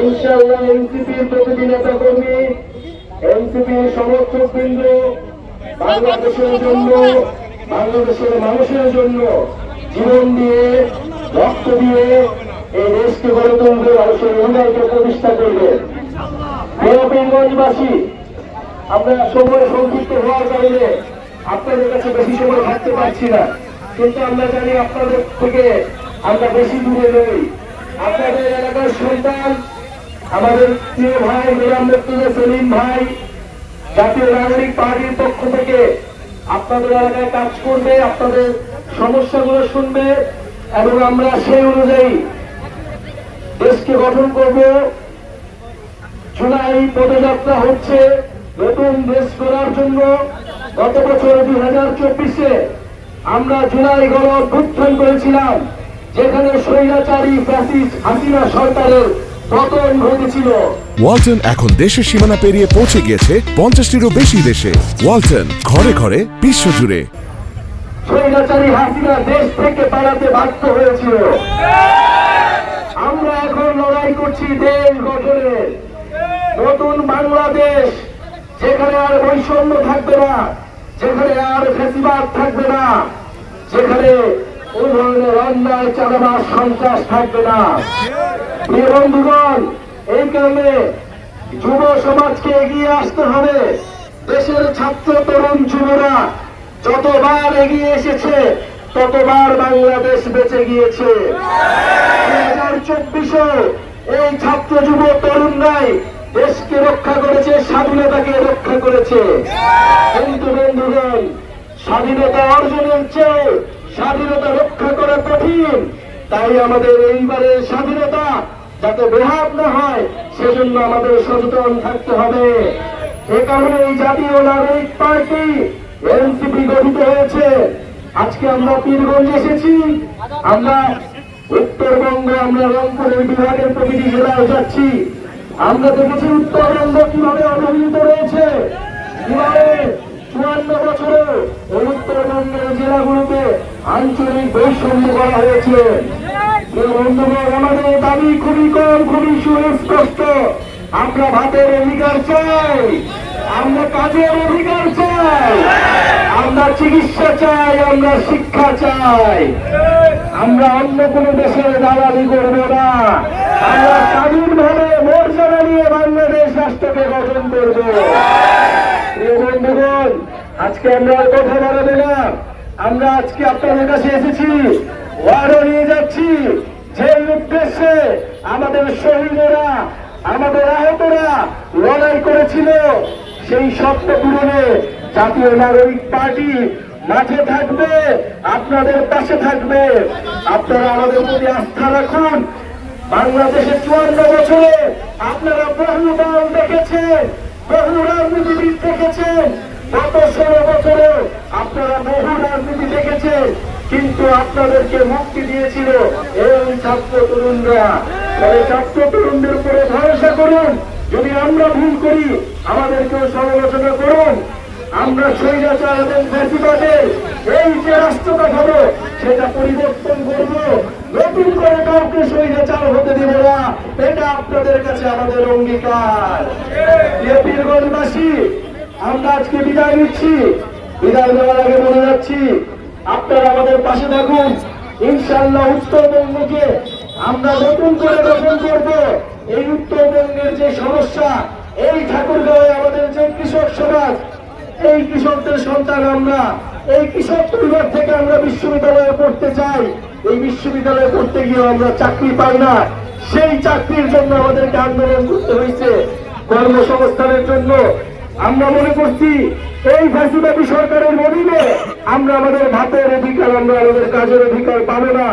ইনশাআল্লাহ এনসিপির প্রতিটি নেতা কর্মী এনসিপির সমর্থক বৃন্দ, বাংলাদেশের জন্য, বাংলাদেশের মানুষের জন্য জীবন দিয়ে, রক্ত দিয়ে এই দেশকে গণতন্ত্র মানুষের অধিকারকে প্রতিষ্ঠা করবে। বেঙ্গলবাসী, আমরা সময় সংক্ষিপ্ত হওয়ার কারণে আপনাদের কাছে বেশি সময় থাকতে পারছি না। কিন্তু আমরা জানি আপনাদের থেকে আমরা বেশি দূরে নই আপনাদের এলাকার সন্তান, আমাদের প্রিয় ভাই নিরাম মুক্তিদের সেলিম ভাই, জাতীয় নাগরিক পার্টির পক্ষ থেকে আপনাদের এলাকায় কাজ করবে, আপনাদের সমস্যাগুলো শুনবে এবং আমরা সেই অনুযায়ী দেশকে গঠন করব। জুলাই পদযাত্রা হচ্ছে নতুন দেশ গড়ার জন্য। গত বছর দুই হাজার চব্বিশে আমরা জুলাই গণ অভ্যুত্থান করেছিলাম। যেখানে স্বৈরাচারী ফ্যাসিস্ট হাসিনা সরকারের পতন ঘটেছিল। ওয়ালটন এখন দেশের সীমানা পেরিয়ে পৌঁছে গিয়েছে পঞ্চাশটিরও বেশি দেশে। ওয়ালটন ঘরে ঘরে বিশ্বজুড়ে। স্বৈরাচারী হাসিনা দেশ থেকে পালাতে বাধ্য হয়েছিল। আমরা এখন লড়াই করছি দেশ গঠনের নতুন বাংলাদেশ যেখানে আর বৈষম্য থাকবে না যেখানে আর ফেসিবাদ থাকবে না যেখানে অন্যায় চাঁদাবাস সন্ত্রাস থাকবে না। প্রিয় বন্ধুগণ, এই কারণে যুব সমাজকে এগিয়ে আসতে হবে। দেশের ছাত্র, তরুণ, যুবরা যতবার এগিয়ে এসেছে, ততবার বাংলাদেশ বেঁচে গিয়েছে। দুই হাজার চব্বিশে এই ছাত্র, যুব, তরুণরাই দেশকে রক্ষা করেছে, স্বাধীনতাকে রক্ষা করেছে। কিন্তু বন্ধুগণ, স্বাধীনতা অর্জনের চেয়ে স্বাধীনতা রক্ষা করা কঠিন। তাই আমাদের এইবারের স্বাধীনতা যাতে বেহাত না হয়, সেজন্য আমাদের সচেতন থাকতে হবে। এ কারণে এই জাতীয় নাগরিক পার্টি এনসিপি গঠিত হয়েছে। আজকে আমরা পীরগঞ্জ এসেছি। আমরা উত্তরবঙ্গ, আমরা রংপুরের বিভাগের প্রতিটি জেলায় যাচ্ছি। আমরা দেখেছি উত্তরবঙ্গ কীভাবে অবহেলিত রয়েছে। কীভাবে চুয়ান্ন বছরে উত্তরবঙ্গের জেলাগুলোতে আঞ্চলিক বৈষম্য করা হয়েছে আমাদের দাবি খুবই কম, খুবই সুস্পষ্ট। আমরা ভাতের অধিকার চাই। আমরা কাজের অধিকার চাই। আমরা চিকিৎসা চাই, আমরা শিক্ষা চাই। আমরা অন্য কোনো দেশের দালালি করব না। আমরা স্বাধীনভাবে মর্যাদা নিয়ে বাংলাদেশ রাষ্ট্রকে গঠন করব। বন্ধুগণ, আজকে আমরা কথা বাড়াবে না। আমরা আজকে আপনাদের কাছে এসেছি, ওয়ারও নিয়ে যাচ্ছি। যে উদ্দেশ্যে আমাদের শহীদেরা, আমাদের আহতরা লড়াই করেছিল, সেই স্বপ্ন পূরণে জাতীয় নাগরিক পার্টি মাঠে থাকবে, আপনাদের পাশে থাকবে। আপনারা আমাদের প্রতি আস্থা রাখুন। বাংলাদেশে চুয়ান্ন বছরে আপনারা বহু দল দেখেছেন, বহু রাজনীতিবিদ দেখেছেন। গত ষোলো বছরে আপনারা বহু রাজনীতি দেখেছেন, কিন্তু আপনাদেরকে মুক্তি দিয়েছিল এই ছাত্র তরুণরা। তবে ছাত্র তরুণদের উপরে ভরসা করুন। যদি আমরা ভুল করি, আমাদেরকেও সমালোচনা করুন। আমরা স্বৈরাচার এবং এই যে রাষ্ট্র কাঠামো সেটা পরিবর্তন করব। নতুন করে কাউকে স্বৈরাচার হতে দেব না। এটা আপনাদের কাছে আমাদের অঙ্গীকার। আমরা আজকে বিদায় নিচ্ছি। বিদায় দেওয়ার আগে বলে যাচ্ছি, আপনারা আমাদের পাশে থাকুন। ইনশাল্লাহ উত্তরবঙ্গকে আমরা নতুন করে গঠন করব। এই উত্তরবঙ্গের যে সমস্যা, এই ঠাকুরগাঁয়ে আমাদের যে কৃষক সমাজ, এই কৃষকদের সন্তান আমরা, এই কৃষক পরিবার থেকে আমরা বিশ্ববিদ্যালয়ে পড়তে চাই। এই বিশ্ববিদ্যালয়ে পড়তে গিয়ে আমরা চাকরি পাই না। সেই চাকরির জন্য আমাদেরকে আন্দোলন করতে হয়েছে। কর্মসংস্থানের জন্য আমরা মনে করছি এই ফাঁসিবাদী সরকারের মদিনে আমরা আমাদের ভাতের অধিকার আমরা আমাদের কাজের অধিকার পাবো না।